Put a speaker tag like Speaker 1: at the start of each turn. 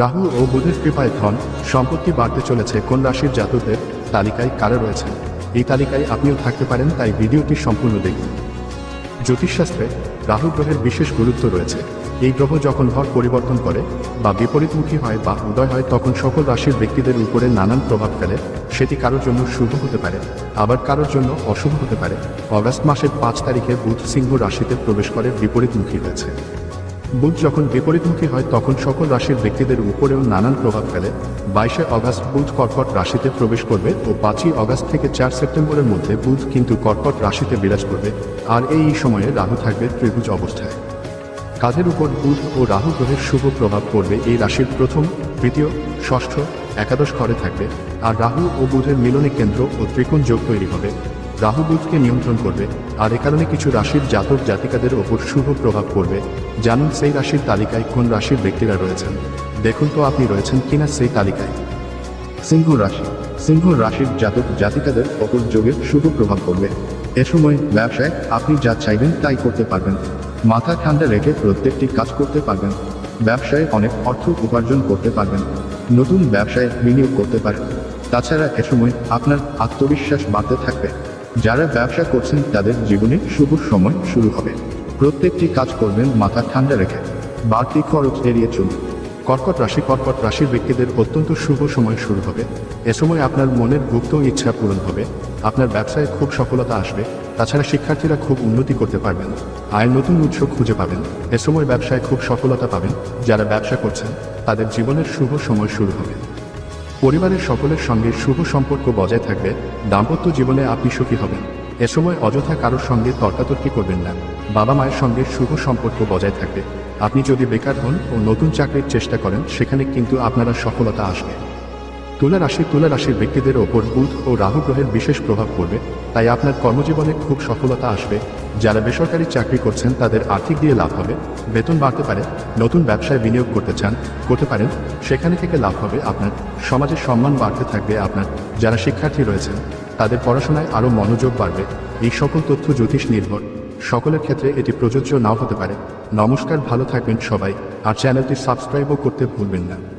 Speaker 1: রাহু ও বুধের কৃপায় ধন সম্পত্তি বাড়তে চলেছে কোন রাশির জাতকদের তালিকায় কারা রয়েছে এই তালিকায় আপনিও থাকতে পারেন, তাই ভিডিওটি সম্পূর্ণ দেখুন। জ্যোতিষশাস্ত্রে রাহু গ্রহের বিশেষ গুরুত্ব রয়েছে। এই গ্রহ যখন ভর পরিবর্তন করে বা বিপরীতমুখী হয় বা উদয় হয়, তখন সকল রাশির ব্যক্তিদের উপরে নানান প্রভাব ফেলে। সেটি কারোর জন্য শুভ হতে পারে, আবার কারোর জন্য অশুভ হতে পারে। অগাস্ট মাসের পাঁচ তারিখে বুধ সিংহ রাশিতে প্রবেশ করে বিপরীতমুখী হয়েছে। বুধ যখন বিপরীতমুখী হয়, তখন সকল রাশির ব্যক্তিদের উপরেও নানান প্রভাব ফেলে। বাইশে অগাস্ট বুধ কর্কট রাশিতে প্রবেশ করবে ও পাঁচই অগাস্ট থেকে চার সেপ্টেম্বরের মধ্যে বুধ কিন্তু কর্কট রাশিতে বিরাজ করবে। আর এই সময়ে রাহু থাকবে ত্রিভুজ অবস্থায়। কাজের উপর বুধ ও রাহু গ্রহের শুভ প্রভাব পড়বে এই রাশির প্রথম তৃতীয় ষষ্ঠ, একাদশ ঘরে থাকবে। আর রাহু ও বুধের মিলনে কেন্দ্র ও ত্রিকোণ যোগ তৈরি হবে। রাহু বুধকে নিয়ন্ত্রণ করবে, আর এ কারণে কিছু রাশির জাতক জাতিকাদের ওপর শুভ প্রভাব পড়বে। জানুন সেই রাশির তালিকায় কোন রাশির ব্যক্তিরা রয়েছেন। দেখুন তো আপনি রয়েছেন কিনা সেই তালিকায়।
Speaker 2: সিংহ রাশি। সিংহ রাশির জাতক জাতিকাদের অপর যোগের শুভ প্রভাব পড়বে। এ সময় ব্যবসায় আপনি যা চাইবেন তাই করতে পারবেন। মাথা ঠান্ডা রেখে প্রত্যেকটি কাজ করতে পারবেন। ব্যবসায় অনেক অর্থ উপার্জন করতে পারবেন। নতুন ব্যবসায় বিনিয়োগ করতে পারেন তাছাড়া এ সময় আপনার আত্মবিশ্বাস বাড়তে থাকবে। যারা ব্যবসা করছেন, তাদের জীবনে শুভ সময় শুরু হবে। প্রত্যেকটি কাজ করবেন, মাথা ঠান্ডা রেখে। বাড়তি খরচ এড়িয়ে চলুন।
Speaker 1: কর্কট রাশি, কর্কট রাশির ব্যক্তিদের অত্যন্ত শুভ সময় শুরু হবে। এ সময় আপনার মনের গুপ্ত ইচ্ছা পূরণ হবে। আপনার ব্যবসায় খুব সফলতা আসবে। তাছাড়া শিক্ষার্থীরা খুব উন্নতি করতে পারবেন। আয়ের নতুন উৎস খুঁজে পাবেন। এ সময় ব্যবসায় খুব সফলতা পাবেন। যারা ব্যবসা করছেন, তাদের জীবনের শুভ সময় শুরু হবে। পরিবারের সকলের সঙ্গে শুভ সম্পর্ক বজায় থাকবে, দাম্পত্য জীবনে আপনি সুখী হবেন। এ সময় অযথা কারোর সঙ্গে তর্কাতর্কি করবেন না। বাবা মায়ের সঙ্গে শুভ সম্পর্ক বজায় থাকবে। আপনি যদি বেকার হন ও নতুন চাকরির চেষ্টা করেন, সেখানে কিন্তু আপনারা সফলতা আসবে। তুলা রাশি তুলা রাশির ব্যক্তিদের ওপর বুধ ও রাহু গ্রহের বিশেষ প্রভাব পড়বে, তাই আপনার কর্মজীবনে খুব সফলতা আসবে। যারা বেসরকারি চাকরি করছেন, তাদের আর্থিক দিয়ে লাভ হবে। বেতন বাড়তে পারে, নতুন ব্যবসায় বিনিয়োগ করতে চান, করতে পারেন, সেখানে থেকে লাভ হবে আপনার। সমাজের সম্মান বাড়তে থাকবে আপনার। যারা শিক্ষার্থী রয়েছেন, তাদের পড়াশোনায় আরও মনোযোগ বাড়বে। এই সকল তথ্য জ্যোতিষ নির্ভর। সকলের ক্ষেত্রে এটি প্রযোজ্য নাও হতে পারে। নমস্কার, ভালো থাকবেন সবাই। আর চ্যানেলটি সাবস্ক্রাইবও করতে ভুলবেন না।